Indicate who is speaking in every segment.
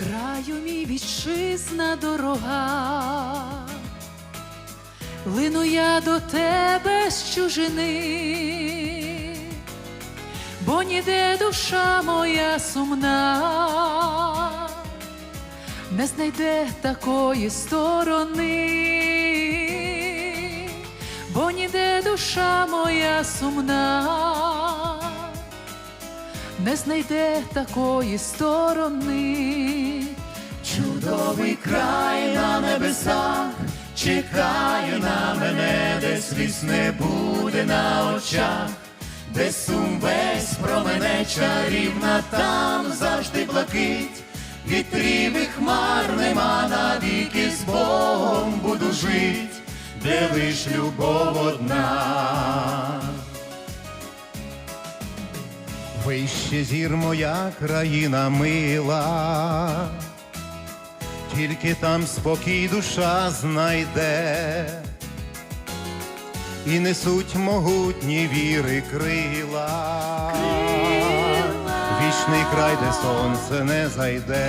Speaker 1: Краю мій вітчизна дорога, лину я до тебе з чужини, бо ніде душа моя сумна, не знайде такої сторони, бо ніде душа моя сумна. Не знайде такої сторони.
Speaker 2: Чудовий край на небесах. Чекає на мене, де сліз не буде на очах, де сум весь про мене чарівна, там завжди блакить, вітрів і хмар нема навіки з Богом буду жить, де лиш любов одна. Вище зір моя країна мила, тільки там спокій душа знайде, і несуть могутні віри крила, вічний край, де сонце не зайде,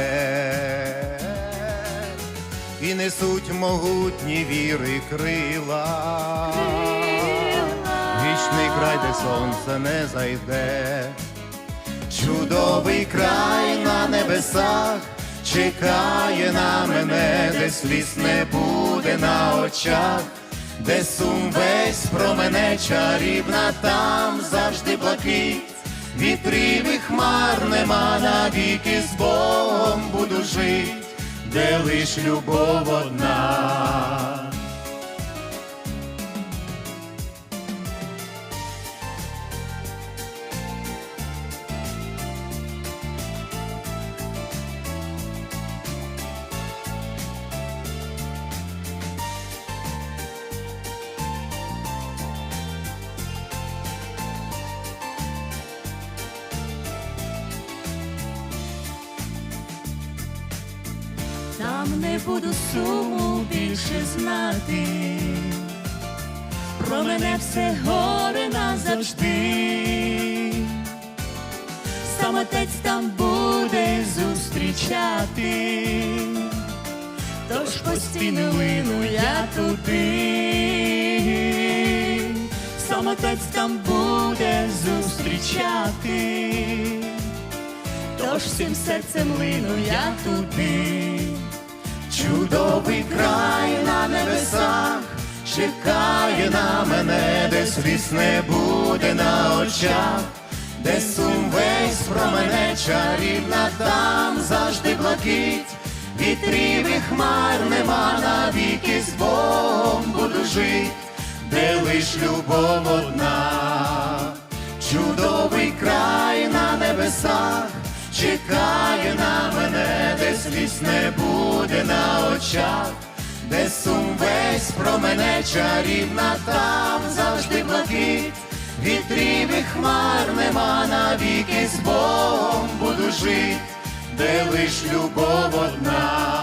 Speaker 2: і несуть могутні віри крила, вічний край, де сонце не зайде. Чудовий край на небесах чекає на мене, де сліз не буде на очах, де сум весь про мене чарівна, там завжди блакить, вітрів і хмар нема навіки з Богом буду жить, де лиш любов одна.
Speaker 1: Там не буду суму більше знати, про мене все горе назавжди, сам отець там буде зустрічати, тож постійно лину я туди, сам отець там буде зустрічати. Тож всім серцем лину я туди,
Speaker 2: Чудовий край на небесах. Чекає на мене, де сліз не буде на очах, де сум весь про мене чарівна, там завжди блакить, вітрів і хмар нема навіки з Богом буду жить, де лиш любов одна, чудовий край на небесах чекає на мене, де сліз не буде на очах, де сум весь про мене чарівна, там завжди блакить, вітрів і хмар нема навіки з Богом буду жить, де лиш любов одна.